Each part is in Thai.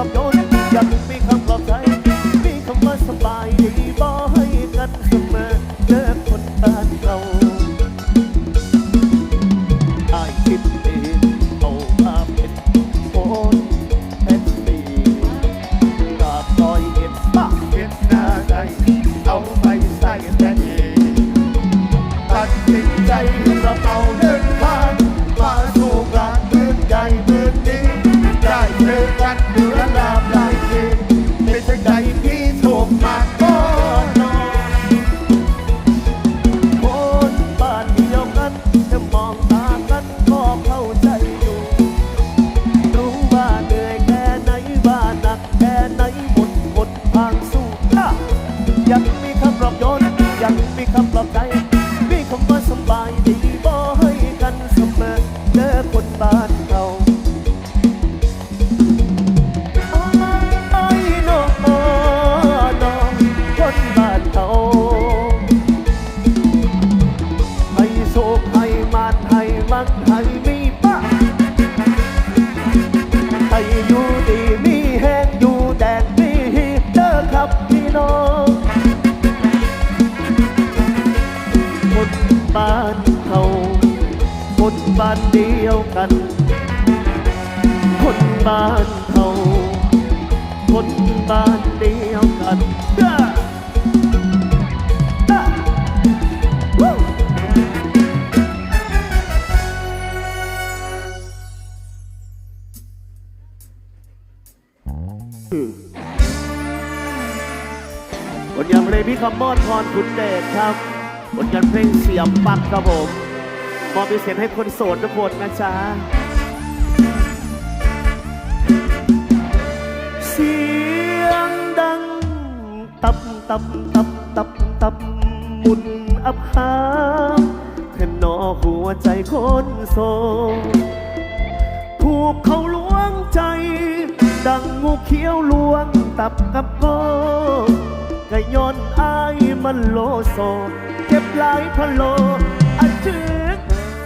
of your บ้านเดียวกัน คนบ้านเขาคนบ้านเดียวกันผลงานเพลงพี่คำมอดพรขุนเดชครับบทงานเพลงเสียมปักครับผม มอบเสียงให้คนโสดทุกคนนะจ๊ะเสียงดัง ตับตับตับตับตับมุนอับขามเธอนอหัวใจคนโสดถูกเขาล้วงใจ ดังงูเขียวลวงตับกับโกก็ย้อนอายมันโลโซเก็บหลายพะโลอันจือ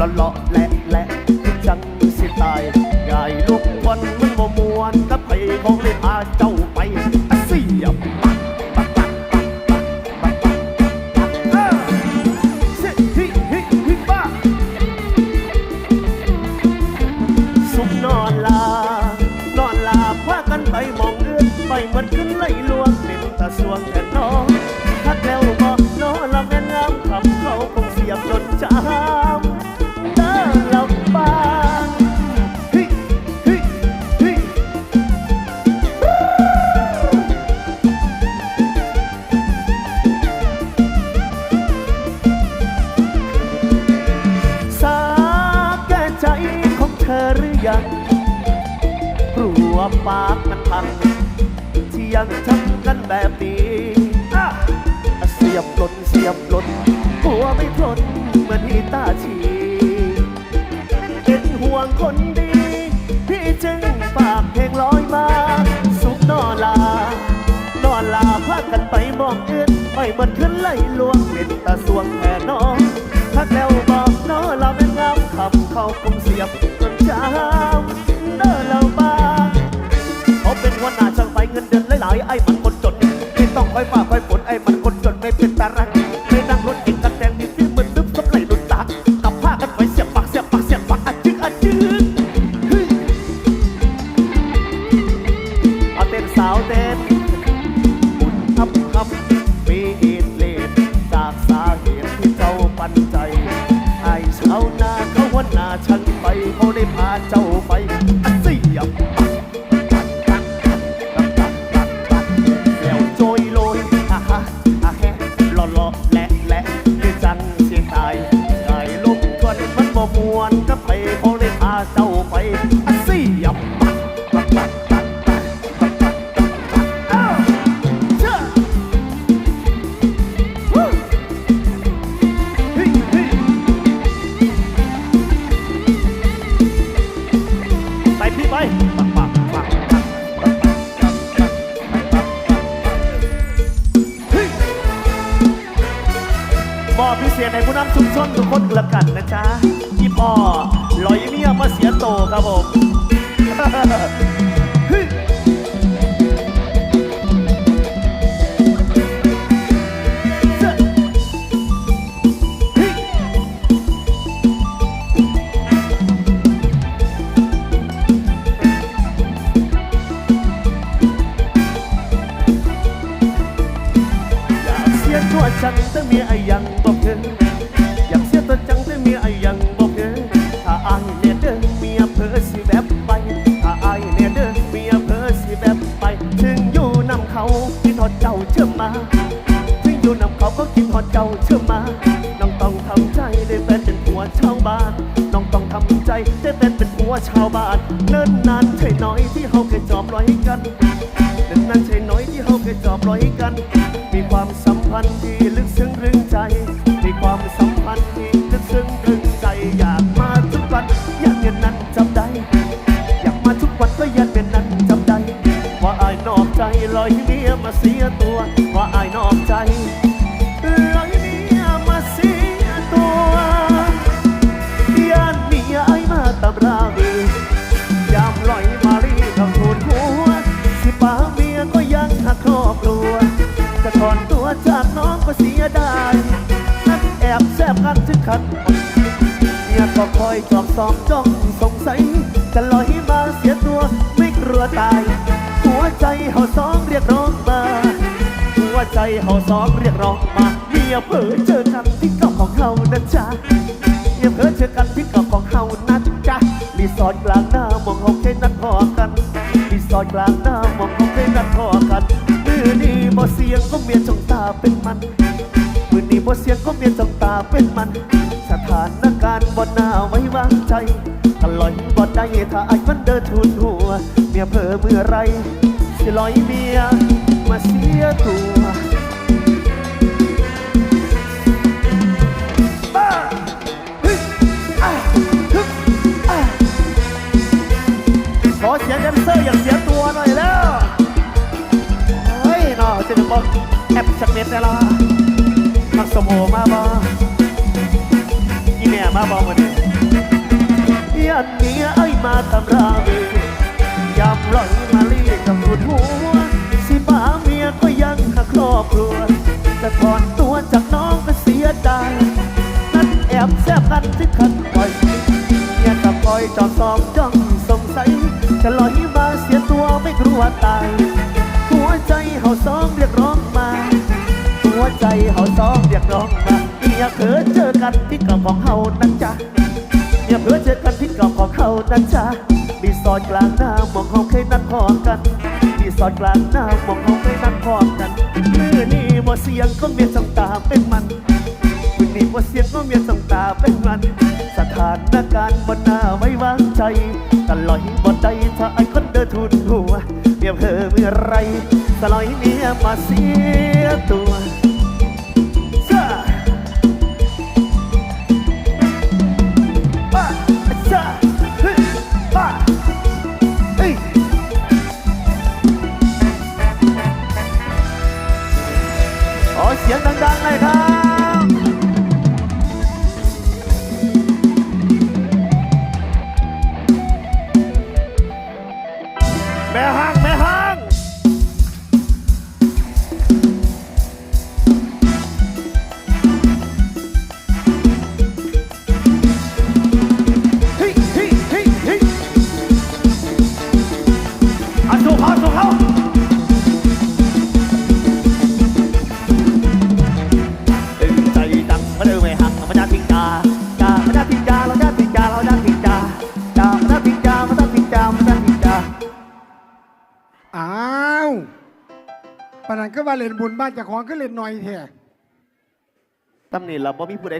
ละลาะและและคือจังสิตายง่ายลูกวันมันบ่มวนถ้าไปของเล่นอาเจ้าไปอาเสียบสุขนอนลาันทำกันแบบนี้เสียบหล่นเสียบหล่นหัวไม่ทนเหมือนฮีตาชีเป็นห่วงคนดี พี่จึงฝากเพลงลอยมา สุขนอลานอนลาพากันไปมองเอื้อนไปบนขึ้นไหล่ลวงเป็นตาสวงแผ่น้องพักแล้วบอกน้อลาเป็นงามคำเข้าคงเสียบ อ้ฝ่าไอ้ฝนไอ้มันคนจนไม่เป็นตารางไม่นั่งรถเกินตะแดงมีที่มันลึกสำไรหลุดตากับผ้ากันไว้เสียบปากเสียบปากเสียบปากอัดจึ๊กอัดจึ๊กเอาเต้นสาวเต้นบุญทับทับปีอีดเลดจากสาเหตุที่เจ้าปันใจไอ้ชาวนาเขาวันนาฉันไปเขาได้พาเจ้า พี่ไปปักปักปัอพิเศษในผู้นำชุมชนทุกคนกละกันนะจ๊ะพี่ปอลอยเมียมาเสียโตครับผม แฟนเป็นผัวชาวบ้านเนิ่นนานใช่น้อยที่เขาเคยจอบรอยกันดังนั้นใช่น้อยที่เขาเคยจอบรอยกัน มีความสัมพันธ์ที่ลึกซึ้งรึงใจ มีความสัมพันธ์ที่ลึกซึ้งรึงใจอยากมาทุกวันอยากเย็นนั้นจำได้ อยากมาทุกวันก็ยันเป็นนั้นจำได้ ว่าอายนอกใจลอยเมียมาเสียตัว ว่าอายนอกใจ จะถอนตัวจากน้องก็เสียดายนักแอบแซบกันถึงขันเมียก็คอยจอบสองจ้องสงสัยจะลอยมาเสียตัวไม่กลัวตาย หัวใจเฮาสองเรียกร้องมา หัวใจเฮาสองเรียกร้องมาเมียเผลอเจอกันที่เก่าของเขานะจ๊ะเมียเผลอเจอกันที่เก่าของเขานะจ๊ะรีสอร์ทกลางหน้ามองเขาเคยนัดพอกันรีสอร์ทกลางหน้ามองเขาเคยนัดพอกัน มือนี้บ่เสียงก็เมียจ้องตาเป็นมัน มือนี้บ่เสียงก็เมียจ้องตาเป็นมัน สถานการณ์บ่น่าไว้วางใจตลอยบ่ได้ถ้าไอ้มันเดินทุนหัว เมียเผลอเมื่อไรสิลอยเมีย มาบ่มาเนี่ยยันเมียไอ้มาทำราวียามลอยมาลีกับรุดหัว สิป้าเมียก็ยังหักครอบครัวจะถอนตัวจากน้องก็เสียดายนั่นแอบแซบกันที่ขันปล่อยเมียกับคอยจอดสอบจ้องสงสัยจะลอยมาเสียตัวไม่กลัวตาย หัวใจเฮาสองเรียกร้องมา หัวใจเฮาสองเรียกร้องมาเมียเผล กันที่กับของเฮานั่นจ้ะเมียเผลอเจอกันที่เกับของเฮานั่นจ้ะรีสอร์ทกลางหน้ามองเขาเคยนัดพอกันรีสอร์ทกลางหน้ามองเขาเคยนัดพอกันมือนี้บ่าเสียงก็เมียจ้องตาเป็นมันวันนี้ว่าเสียงก็เมียสองตาเป็นมัน สถานการณ์บนหน้าไว้วางใจตลอยบนใดถ้าไอ้คนเดินทุนหัวเมียเผลอเมื่อไรตลอยเมียมาเสียตัว 别喊。 ก็ว่าเล่นบุญบ้านเจ้าของก็เล่นหน่อยแท้ตำหนิเราบ่มีผู้ใด